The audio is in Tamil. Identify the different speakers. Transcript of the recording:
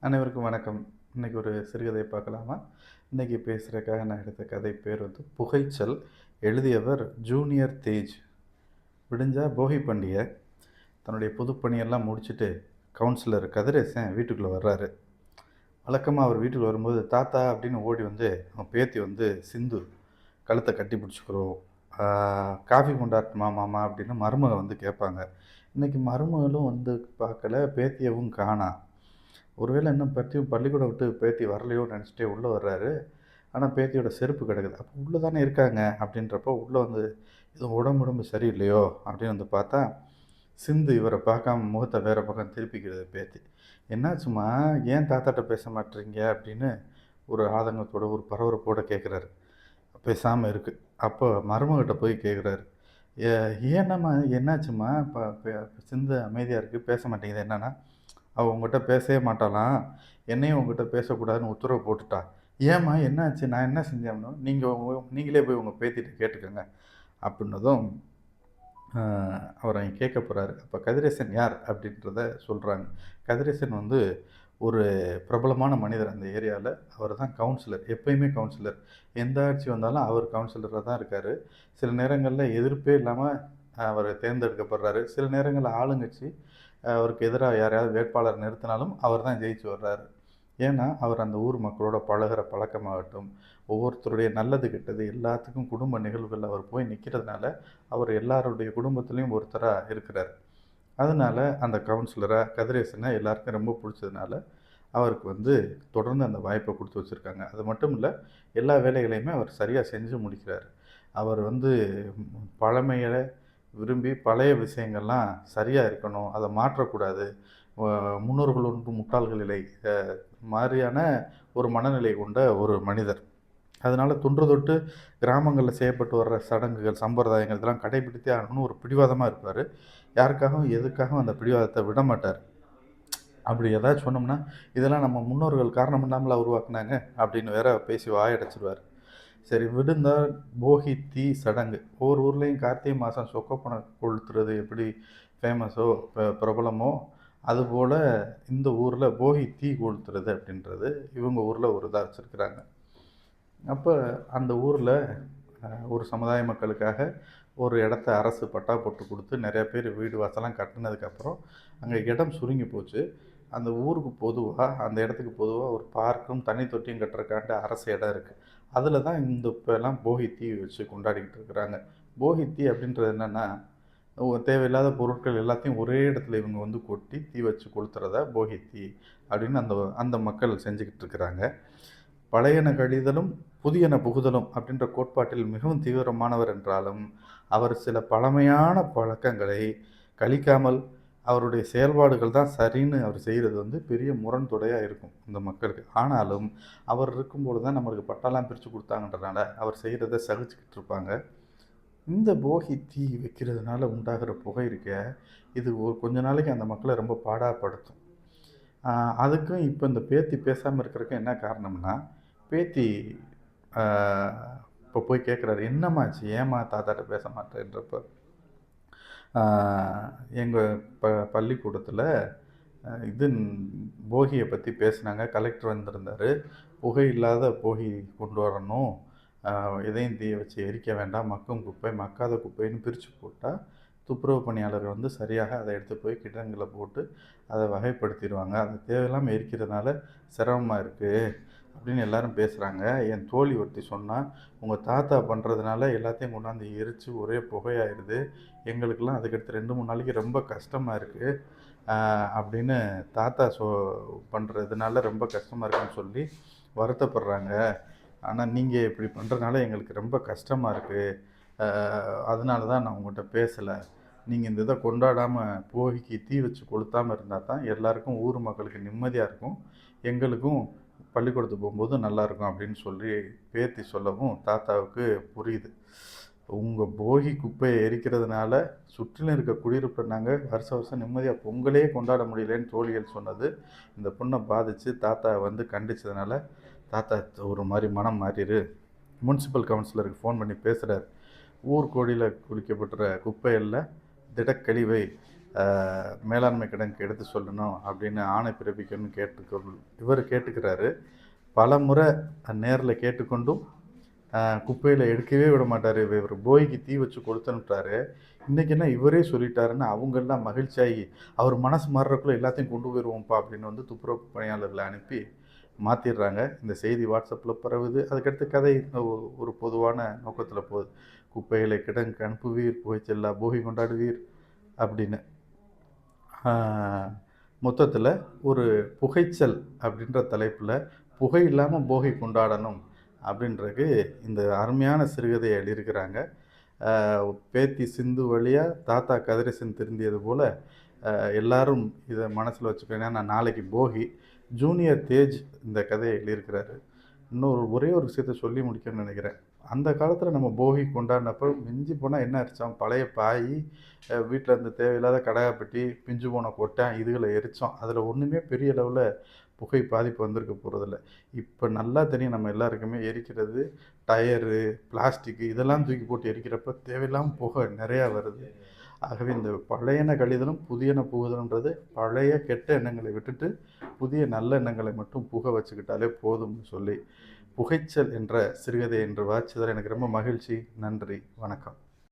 Speaker 1: அனைவருக்கும் வணக்கம். இன்னைக்கு ஒரு சிறுகதை பார்க்கலாமா? இன்னைக்கு பேசுகிறக்காக நான் எடுத்த கதை பேர் வந்து புகைச்சல். எழுதியவர் ஜூனியர் தேஜ். விடிஞ்சா போகி பண்டிகை. தன்னுடைய புதுப்பணியெல்லாம் முடிச்சுட்டு கவுன்சிலர் கதிரேசன் வீட்டுக்குள்ளே வர்றாரு. வழக்கமாக அவர் வீட்டுக்கு வரும்போது தாத்தா அப்படின்னு ஓடி வந்து அவன் பேத்தி வந்து சிந்து கழுத்தை கட்டி பிடிச்சிக்கிறோம் காஃபி கொண்டாட்டமா மாமா? அப்படின்னு மருமக வந்து கேட்பாங்க. இன்னைக்கு மருமகளும் வந்து பார்க்கல பேத்தியவும் காணா. ஒருவேளை இன்னும் பற்றி பள்ளிக்கூடம் விட்டு பேத்தி வரலையோ நினச்சிட்டே உள்ளே வர்றாரு. ஆனால் பேத்தியோட செருப்பு கிடக்குது. அப்போ உள்ளே தானே இருக்காங்க அப்படின்றப்போ உள்ளே வந்து எதுவும் உடம்பு உடம்பு சரியில்லையோ? அப்படின்னு வந்து பார்த்தா சிந்து இவரை பார்க்காம முகத்தை வேறு பக்கம் திருப்பிக்கிறது பேத்தி. என்னாச்சுமா ஏன் தாத்தாட்ட பேச மாட்டீங்க அப்படின்னு ஒரு ஆதங்கத்தோட ஒரு பரபரப்போட கேட்குறாரு. பேசாமல் இருக்குது அப்போ மருமகிட்ட போய் கேட்குறாரு. ஏ ஏன்னம்மா என்னாச்சும்மா? இப்போ சிந்து அமைதியாக இருக்குது பேச மாட்டேங்குது. என்னென்னா அவள் உங்ககிட்ட பேசவே மாட்டாளாம். என்னையும் உங்ககிட்ட பேசக்கூடாதுன்னு உத்தரவு போட்டுட்டா. ஏம்மா என்னாச்சு? நான் என்ன செஞ்சேன்னு நீங்கள் உங்க நீங்களே போய் உங்கள் பேத்திட்ட கேட்டுக்கோங்க. அப்படின்னதும் அவர் அங்கே கேட்க போகிறாரு அப்போ கதிரேசன் யார் அப்படின்றத சொல்கிறாங்க கதிரேசன் வந்து ஒரு பிரபலமான மனிதர் அந்த ஏரியாவில் அவர் தான் கவுன்சிலர் எப்பயுமே கவுன்சிலர். எந்த ஆட்சி வந்தாலும் அவர் கவுன்சிலராக தான் இருக்கார். சில நேரங்களில் எதிர்ப்பே இல்லாமல் அவர் தேர்ந்தெடுக்கப்படுறாரு. சில நேரங்களில் ஆளுங்கட்சி அவருக்கு எதிராக யாரையாவது வேட்பாளர் நிறுத்தினாலும் அவர் தான் ஜெயிச்சு வர்றாரு. ஏன்னா அவர் அந்த ஊர் மக்களோட பழகுற பழக்கமாகட்டும் ஒவ்வொருத்தருடைய நல்லது கெட்டது எல்லாத்துக்கும் குடும்ப நிகழ்வுகளில் அவர் போய் நிற்கிறதுனால அவர் எல்லாருடைய குடும்பத்துலேயும் ஒருத்தராக இருக்கிறார். அதனால அந்த கவுன்சிலராக கதிரேசனை எல்லாருக்கும் ரொம்ப பிடிச்சதுனால அவருக்கு வந்து தொடர்ந்து அந்த வாய்ப்பை கொடுத்து வச்சுருக்காங்க. அது மட்டும் இல்லை எல்லா வேலைகளையுமே அவர் சரியாக செஞ்சு முடிக்கிறார். அவர் வந்து பழமையை விரும்பி பழைய விஷயங்கள்லாம் சரியாக இருக்கணும் அதை மாற்றக்கூடாது. முன்னோர்கள் ஒன்று முட்டாள்கள் இல்லை. மாதிரியான ஒரு மனநிலை கொண்ட ஒரு மனிதர். அதனால் தொன்று தொட்டு கிராமங்களில் செய்யப்பட்டு வர்ற சடங்குகள் சம்பிரதாயங்கள் இதெல்லாம் கடைபிடித்தே ஆகணும்னு ஒரு பிடிவாதமாக இருப்பார். யாருக்காகவும் எதுக்காகவும் அந்த பிடிவாதத்தை விட மாட்டார். அப்படி ஏதாச்சும் சொன்னோம்னா இதெல்லாம் நம்ம முன்னோர்கள் காரணம் இல்லாமல் உருவாக்குனாங்க அப்படின்னு வேற பேசி வாயடைச்சிருவார். சரி விடுந்தால் போகி தீ சடங்கு. ஒவ்வொரு ஊர்லேயும் கார்த்திகை மாதம் சொக்கப்பணம் கொளுத்துறது எப்படி ஃபேமஸோ பிரபலமோ அதுபோல் இந்த ஊரில் போகி தீ கொளுத்துறது அப்படின்றது இவங்க ஊரில் ஒரு இதாக வச்சுருக்குறாங்க. அப்போ அந்த ஊரில் ஒரு சமுதாய மக்களுக்காக ஒரு இடத்த அரசு பட்டா போட்டு கொடுத்து நிறையா பேர் வீடு வாசலாம் கட்டினதுக்கப்புறம் அங்கே இடம் சுருங்கி போச்சு. அந்த ஊருக்கு பொதுவாக அந்த இடத்துக்கு பொதுவாக ஒரு பார்க்கும் தண்ணி தொட்டியும் கட்டுறக்காண்ட அரசு இடம் இருக்குது அதில் தான் இந்த இப்போலாம் போகி தீ வச்சு கொண்டாடிக்கிட்டு இருக்கிறாங்க. போகி தீ அப்படின்றது என்னென்னா தேவையில்லாத பொருட்கள் எல்லாத்தையும் ஒரே இடத்துல இவங்க வந்து கொட்டி தீ வச்சு கொளுத்துறத போகி தீ அப்படின்னு அந்த அந்த மக்கள் செஞ்சுக்கிட்டு இருக்கிறாங்க. பழையன கழிதலும் புதியன புகுதலும் அப்படின்ற கோட்பாட்டில் மிகவும் தீவிரமானவர் என்றாலும் அவர் சில பழமையான பழக்கங்களை கழிக்காமல் அவருடைய செயல்பாடுகள் தான் சரின்னு அவர் செய்கிறது வந்து பெரிய முரண்தொடையாக இருக்கும் இந்த மக்களுக்கு. ஆனாலும் அவர் இருக்கும்போது தான் நம்மளுக்கு பட்டாலாம் பிரித்து கொடுத்தாங்கன்றனால அவர் செய்கிறத சகிச்சுக்கிட்டு இருப்பாங்க. இந்த போகி தீ வைக்கிறதுனால உண்டாகிற புகை இருக்க இது ஒரு கொஞ்ச நாளைக்கு அந்த மக்களை ரொம்ப பாடாப்படுத்தும். அதுக்கும் இப்போ இந்த பேத்தி பேசாமல் இருக்கிறதுக்கு என்ன காரணம்னா பேத்தி இப்போ போய் கேட்குறாரு என்னம்மாச்சு ஏம்மா தாத்தாட்ட பேச மாட்டேன்றப்ப? எங்கள் ப பள்ளிக்கூடத்தில் இது போகியை பற்றி பேசினாங்க. கலெக்டர் வந்திருந்தார். புகை இல்லாத போகி கொண்டு வரணும். எதையும் தீய வச்சு எரிக்க வேண்டாம். மக்கும் குப்பை மக்காத குப்பைன்னு பிரித்து போட்டால் துப்புரவு பணியாளர்கள் வந்து சரியாக அதை எடுத்து போய் கிடங்கில் போட்டு அதை வகைப்படுத்திடுவாங்க. அது தேவையில்லாமல் எரிக்கிறதுனால சிரமமாக இருக்குது அப்படின்னு எல்லாரும் பேசுகிறாங்க என் தோழி ஒருத்தி சொன்னால் உங்கள் தாத்தா பண்ணுறதுனால எல்லாத்தையும் கொண்டாந்து எரித்து ஒரே புகையாயிடுது எங்களுக்கெல்லாம் அதுக்கடுத்து ரெண்டு மூணு நாளைக்கு ரொம்ப கஷ்டமாக இருக்குது அப்படின்னு தாத்தா சொ பண்ணுறதுனால ரொம்ப கஷ்டமாக இருக்குன்னு சொல்லி வருத்தப்படுறாங்க. ஆனால் நீங்கள் இப்படி பண்ணுறதுனால எங்களுக்கு ரொம்ப கஷ்டமாக இருக்குது அதனால தான் நான் உங்கள்கிட்ட பேசலை. நீங்கள் இந்த இதை கொண்டாடாமல் போகிக்கு தீ வச்சு கொளுத்தாமல் இருந்தால் தான் எல்லாருக்கும் ஊர் மக்களுக்கு நிம்மதியாக இருக்கும். எங்களுக்கும் பள்ளிக்கூடத்துக்கு போகும்போது நல்லாயிருக்கும் அப்படின்னு சொல்லி பேத்தி சொல்லவும் தாத்தாவுக்கு புரியுது. உங்கள் போகி குப்பையை எரிக்கிறதுனால சுற்றிலும் இருக்க குடியிருப்பு நாங்கள் வருஷ வருஷம் நிம்மதியாக பொங்கலே கொண்டாட முடியலன்னு தோழிகள் சொன்னது. இந்த பொண்ணை பாதித்து தாத்தா வந்து கண்டிச்சதுனால தாத்தா ஒரு மாதிரி மனம் மாறிடு முனிசிபல் கவுன்சிலருக்கு ஃபோன் பண்ணி பேசுகிறார் ஊர் கோடியில் குளிக்கப்பட்டுற குப்பைகளில் திடக்கழிவை மேலாண்மை கிடங்கு எடுத்து சொல்லணும் அப்படின்னு ஆணை பிறப்பிக்கணும்னு கேட்டுக்கொள் இவர் கேட்டுக்கிறாரு. பல முறை நேரில் கேட்டுக்கொண்டும் குப்பையில் எடுக்கவே விட மாட்டார். இவர் போய்க்கு தீ வச்சு கொடுத்துனுட்டாரு இன்றைக்கி என்ன இவரே சொல்லிட்டாருன்னு அவங்கெல்லாம் மகிழ்ச்சியாகி அவர் மனசு மாறுறக்குள்ள எல்லாத்தையும் கொண்டு போயிடுவோம்ப்பா அப்படின்னு வந்து துப்புரவு பணியாளர்களை அனுப்பி மாற்றிடுறாங்க இந்த செய்தி வாட்ஸ்அப்பில் பரவுது. அதுக்கடுத்து கதை ஒரு பொதுவான நோக்கத்தில் போகுது. குப்பைகளை கிடங்கு அனுப்புவீர் புகைச்செல்லா போகி கொண்டாடுவீர் அப்படின்னு. மொத்தத்தில் ஒரு புகைச்சல் அப்படின்ற தலைப்பில் புகை இல்லாமல் போகி கொண்டாடணும் அப்படின்றது இந்த அருமையான சிறுகதையை எழுதியிருக்கிறாங்க. பேத்தி சிந்து வழியாக தாத்தா கதிரேசன் திருந்தியது போல் எல்லாரும் இதை மனசில் வச்சுக்கோங்க. நான் நாளைக்கு போகி ஜூனியர் தேஜ் இந்த கதையை எழுதியிருக்கிறாரு. இன்னொரு ஒரே ஒரு விஷயத்த சொல்லி முடிக்கணும்னு நினைக்கிறேன். அந்த காலத்தில் நம்ம போகி கொண்டாடினப்போ மிஞ்சி போனால் என்ன அரித்தோம் பழைய பாய் வீட்டில் இருந்த தேவையில்லாத கடையாப்பட்டி பிஞ்சு போன கொட்டை இதுகளை எரித்தோம் அதில் ஒன்றுமே பெரிய அளவில் புகை பாதிப்பு வந்திருக்க போகிறதில்ல இப்போ நல்லா தெரியும் நம்ம எல்லாருக்குமே எரிக்கிறது டயரு பிளாஸ்டிக்கு இதெல்லாம் தூக்கி போட்டு எரிக்கிறப்ப தேவையில்லாமல் புகை நிறையா வருது. ஆகவே இந்த பழையன கழிதலும் புதியன புகுதலுன்றது பழைய கெட்ட எண்ணங்களை விட்டுட்டு புதிய நல்ல எண்ணங்களை மட்டும் புக வச்சுக்கிட்டாலே போதும்னு சொல்லி புகைச்சல் என்ற சிறுகதை என்று வாட்சியதில் எனக்கு ரொம்ப மகிழ்ச்சி. நன்றி. வணக்கம்.